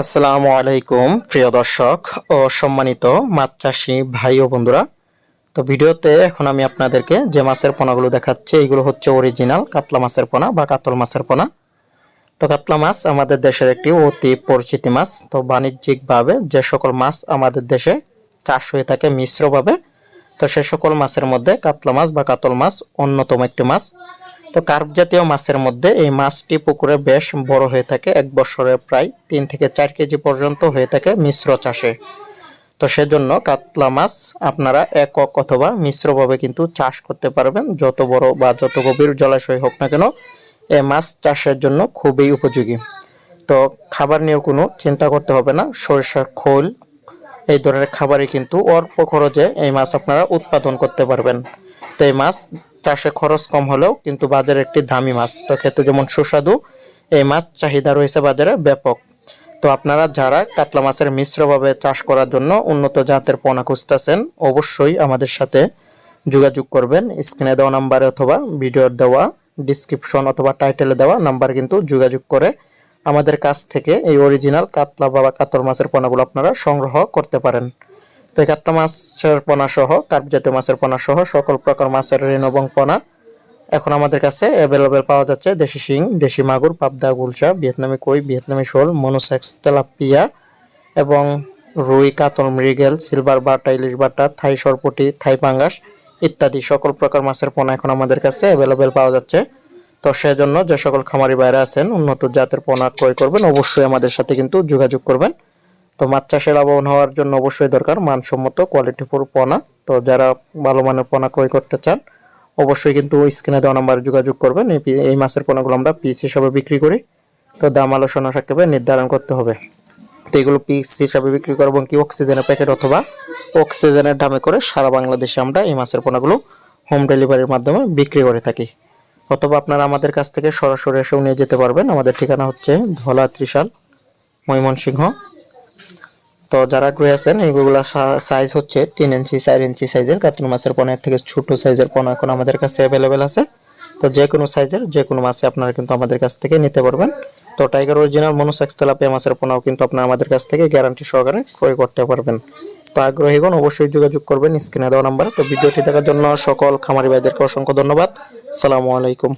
আসসালামু আলাইকুম, প্রিয় দর্শক ও সম্মানিত মাছ চাষি ভাই ও বন্ধুরা। তো ভিডিওতে এখন আমি আপনাদেরকে যে মাছের পোনাগুলো দেখাচ্ছি, এইগুলো হচ্ছে অরিজিনাল কাতলা মাছের পোনা বা কাতল মাছের পোনা। তো কাতলা মাছ আমাদের দেশের একটি অতি পরিচিতি মাছ। তো বাণিজ্যিকভাবে যে সকল মাছ আমাদের দেশে চাষ হয়ে থাকে মিশ্রভাবে, তো সে সকল মাছের মধ্যে কাতলা মাছ বা কাতল মাছ অন্যতম একটি মাছ। তো কার্প জাতীয় মাছের মধ্যে এই মাছটি পুকুরে বেশ বড় হয়ে থাকে, এক বছরে প্রায় তিন থেকে চার কেজি পর্যন্ত হয়ে থাকে মিশ্র চাষে। তো সেজন্য কাতলা মাছ আপনারা একক অথবা মিশ্রভাবে কিন্তু চাষ করতে পারবেন, যত বড় বা যত গভীর জলাশয় হোক না কেন এই মাছ চাষের জন্য খুবই উপযোগী। তো খাবার নিয়েও কোনো চিন্তা করতে হবে না, সরিষার খোল এই ধরনের খাবারই কিন্তু অল্প খরচে এই মাছ আপনারা উৎপাদন করতে পারবেন। তো এই মাছ চাষে খরচ কম হলেও কিন্তু বাজারে একটি দামি মাছ। তো খেতে যেমন সুস্বাদু, এই মাছ চাহিদা রয়েছে বাজারে ব্যাপক। তো আপনারা যারা কাতলা মাছের মিশ্রভাবে চাষ করার জন্য উন্নত জাতের পোনা খুঁজতেছেন, অবশ্যই আমাদের সাথে যোগাযোগ করবেন। স্ক্রিনে দেওয়া নাম্বারে অথবা ভিডিওর দেওয়া ডিসক্রিপশন অথবা টাইটেলে দেওয়া নাম্বার কিন্তু যোগাযোগ করে আমাদের কাছ থেকে এই অরিজিনাল কাতলা বা কাতল মাছের পোনাগুলো আপনারা সংগ্রহ করতে পারেন। তো এই কাতলা মাছের পোনা সহ কার্প জাতীয় মাছের পোনা সহ সকল প্রকার মাছের ঋণ এবং পোনা এখন আমাদের কাছে অ্যাভেলেবেল পাওয়া যাচ্ছে। দেশি শিং, দেশি মাগুর, পাবদা, গুলশা, ভিয়েতনামি কই, ভিয়েতনামি শোল, মনোসেক্স, তেলাপিয়া এবং রুই, কাতল, মৃগেল, সিলভার বাটা, ইলিশ বাটা, থাই, সরপটি, থাই পাঙ্গাস ইত্যাদি সকল প্রকার মাছের পোনা এখন আমাদের কাছে অ্যাভেলেবেল পাওয়া যাচ্ছে। তো সেজন্য যে সকল খামারি বাইরে আছেন, উন্নত জাতের পোনা ক্রয় করবেন, অবশ্যই আমাদের সাথে কিন্তু যোগাযোগ করবেন। তো মাছ চাষের লাভবান হওয়ার জন্য অবশ্যই দরকার মানসম্মত কোয়ালিটিফুল পোনা। তো যারা ভালো মানের পোনা ক্রয় করতে চান, অবশ্যই কিন্তু স্ক্রিনে দেওয়া নাম্বারে যোগাযোগ করবেন। এই মাছের পোনাগুলো আমরা পিস হিসাবে বিক্রি করি। তো দাম আলোচনা সাপেক্ষে নির্ধারণ করতে হবে। তো এগুলো পিস হিসাবে বিক্রি করব কি অক্সিজেনের প্যাকেট অথবা অক্সিজেনের দামে করে সারা বাংলাদেশে আমরা এই মাছের পোনাগুলো হোম ডেলিভারির মাধ্যমে বিক্রি করে থাকি। অথবা আপনারা আমাদের কাছ থেকে সরাসরি এসেও নিয়ে যেতে পারবেন। আমাদের ঠিকানা হচ্ছে ধলা ত্রিশাল, ময়মনসিংহ। তো যারা গ্রহে আছেন এইগুলো সাইজ হচ্ছে তিন ইঞ্চি, চার ইঞ্চি সাইজের কাতল মাছের পোনার থেকে ছোট সাইজের পোনা এখন আমাদের কাছে অ্যাভেলেবেল আছে। তো যে কোনো সাইজের যে কোনো মাছে আপনারা কিন্তু আমাদের কাছ থেকে নিতে পারবেন। তো টাইগার অরিজিনাল মনোসেক্স তেলাপিয়া মাছের পোনাও কিন্তু আপনারা আমাদের কাছ থেকে গ্যারান্টি সহকারে ক্রয় করতে পারবেন। তো আগ্রহীগণ অবশ্যই যোগাযোগ করবেন, স্ক্রিনে দেওয়া নাম্বারে। তো ভিডিওটি দেখার জন্য সকল খামারি ভাইদেরকে অসংখ্য ধন্যবাদ। সালামু আলাইকুম।